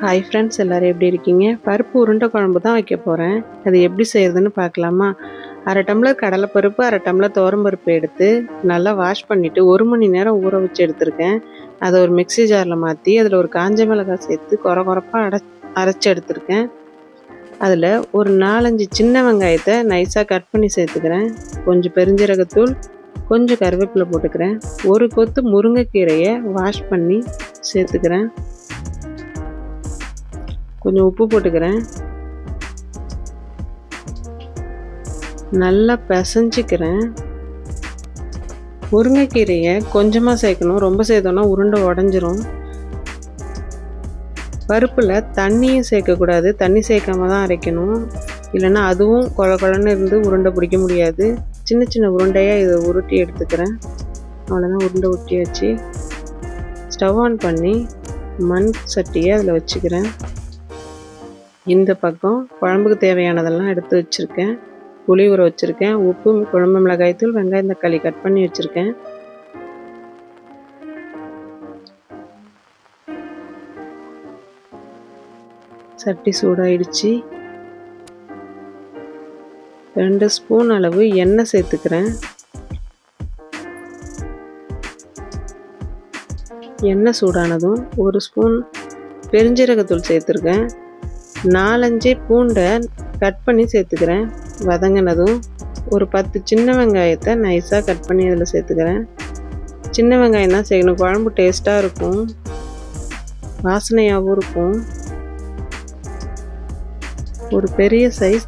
Hi friends எல்லோரும் எப்படி இருக்கீங்க? பருப்பு உருண்டை குழம்பு தான் வைக்க போகிறேன் அது எப்படி செய்யறதுன்னு பார்க்கலாமா? அரை டம்ளர் கடலைப்பருப்பு அரை டம்ளர் துவரம்பருப்பு எடுத்து நல்லா வாஷ் பண்ணிவிட்டு ஒரு மணி நேரம் ஊற வச்சு எடுத்திருக்கேன். அதை ஒரு மிக்ஸி ஜாரில் மாற்றி அதில் ஒரு காஞ்ச மிளகாய் சேர்த்து குற குறப்பாக அடை அரைச்சி எடுத்திருக்கேன். அதில் ஒரு நாலஞ்சு சின்ன வெங்காயத்தை நைஸாக கட் பண்ணி சேர்த்துக்கிறேன். கொஞ்சம் பெருஞ்சீரகத்தூள் கொஞ்சம் கருவேப்பிலை போட்டுக்கிறேன். ஒரு கொத்து முருங்கைக்கீரையை வாஷ் பண்ணி சேர்த்துக்கிறேன். கொஞ்சம் உப்பு போட்டுக்கிறேன். நல்லா பிசைஞ்சிக்கிறேன். முருங்கைக்கீரையை கொஞ்சமாக சேர்க்கணும். ரொம்ப சேர்த்தோன்னா உருண்டை உடஞ்சிரும். பருப்பில் தண்ணியும் சேர்க்கக்கூடாது. தண்ணி சேர்க்காம தான் அரைக்கணும். இல்லைன்னா அதுவும் கொழ கொழன்னு இருந்து உருண்டை பிடிக்க முடியாது. சின்ன சின்ன உருண்டையாக இதை உருட்டி எடுத்துக்கிறேன். அவ்வளோதான் உருண்டை உருட்டியாச்சு ஸ்டவ் ஆன் பண்ணி மண் சட்டியை அதில் வச்சுக்கிறேன். இந்த பக்கம் குழம்புக்கு தேவையானதெல்லாம் எடுத்து வச்சுருக்கேன். புளி ஊற வச்சுருக்கேன். உப்பு குழம்பு மிளகாய்த்தூள் வெங்காயம் தக்காளி கட் பண்ணி வச்சுருக்கேன். சட்டி சூடாயிடுச்சு. ரெண்டு ஸ்பூன் அளவு எண்ணெய் சேர்த்துக்கிறேன். எண்ணெய் சூடானதும் ஒரு ஸ்பூன் பெருஞ்சீரகத்தூள் சேர்த்துருக்கேன். நாலஞ்சு பூண்டை கட் பண்ணி சேர்த்துக்கிறேன். வதங்கினதும் ஒரு பத்து சின்ன வெங்காயத்தை நைஸாக கட் பண்ணி அதில் சேர்த்துக்கிறேன். சின்ன வெங்காயம் தான் செய்யணும். குழம்பு டேஸ்ட்டாக இருக்கும். வாசனையாகவும் இருக்கும். ஒரு பெரிய சைஸ்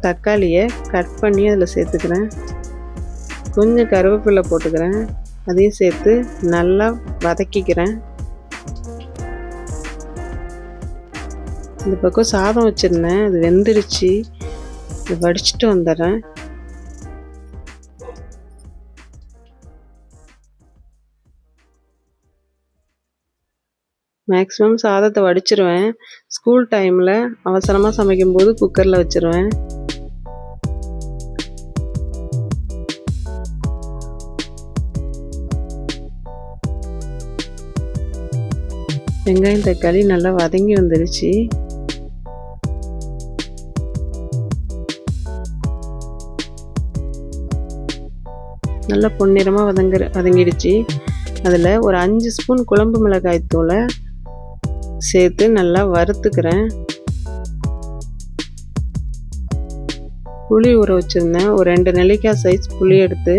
தக்காளியை கட் பண்ணி அதில் சேர்த்துக்கிறேன். கொஞ்சம் கருவேப்பிலை போட்டுக்கிறேன். அதையும் சேர்த்து நல்லா வதக்கிக்கிறேன். இந்த பக்கம் சாதம் வச்சுருந்தேன். அது வெந்துருச்சு. இது வடிச்சிட்டு வந்துடுறேன். மேக்ஸிமம் சாதத்தை வடிச்சிருவேன். ஸ்கூல் டைமில் அவசரமாக சமைக்கும்போது குக்கரில் வச்சுருவேன். வெங்காயம் தக்காளி நல்லா வதங்கி வந்துருச்சு. நல்லா பொன்னிறமாக வதங்குற வதங்கிடுச்சு. அதில் ஒரு அஞ்சு ஸ்பூன் குழம்பு மிளகாய் தூளை சேர்த்து நல்லா வறுத்துக்கிறேன். புளி ஊற வச்சுருந்தேன். ஒரு ரெண்டு நெல்லிக்காய் சைஸ் புளி எடுத்து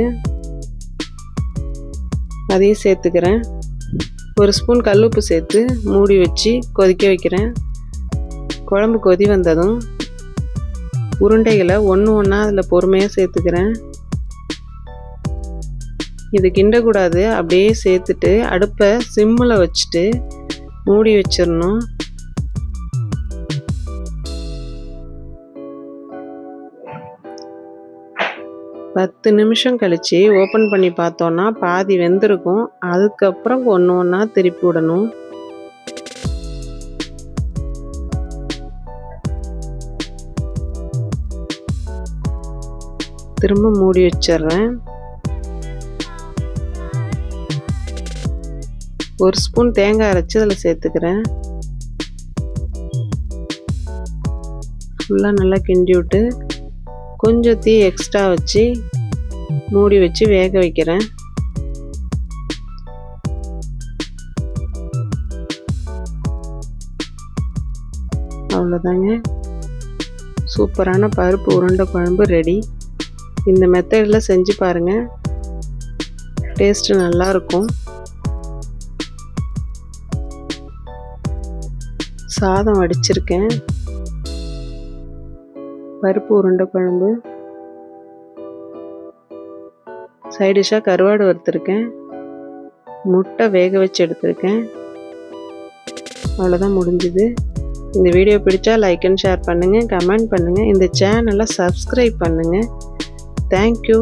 அதையும் சேர்த்துக்கிறேன். ஒரு ஸ்பூன் கல்லுப்பு சேர்த்து மூடி வச்சு கொதிக்க வைக்கிறேன். குழம்பு கொதி வந்ததும் உருண்டைகளை ஒன்று ஒன்றா அதில் பொறுமையாக சேர்த்துக்கிறேன். இது கிண்டக்கூடாது. அப்படியே சேர்த்துட்டு அடுப்பை சிம்மில் வச்சுட்டு மூடி வச்சிடணும். பத்து நிமிஷம் கழித்து ஓப்பன் பண்ணி பார்த்தோன்னா பாதி வெந்திருக்கும். அதுக்கப்புறம் ஒன்று ஒன்றா திருப்பி விடணும். திரும்ப மூடி வச்சிட்றேன். ஒரு ஸ்பூன் தேங்காய் அரைச்சி அதில் சேர்த்துக்கிறேன். ஃபுல்லாக நல்லா கிண்டி விட்டு கொஞ்சம் தீ எக்ஸ்ட்ரா வச்சு மூடி வச்சு வேக வைக்கிறேன். அவ்வளோதாங்க சூப்பரான பருப்பு உருண்டை குழம்பு ரெடி. இந்த மெத்தடில் செஞ்சு பாருங்கள் டேஸ்ட்டு நல்லாயிருக்கும் சாதம் வடிச்சிருக்கேன். பருப்பு உருண்டை குழம்பு. சைடிஷாக கருவாடு வறுத்துருக்கேன். முட்டை வேக வச்சு எடுத்திருக்கேன். அவ்வளோதான் முடிஞ்சுது. இந்த வீடியோ பிடிச்சா லைக் அண்ட் ஷேர் பண்ணுங்கள் கமெண்ட் பண்ணுங்கள் இந்த சேனலை சப்ஸ்கிரைப் பண்ணுங்கள் தேங்க்யூ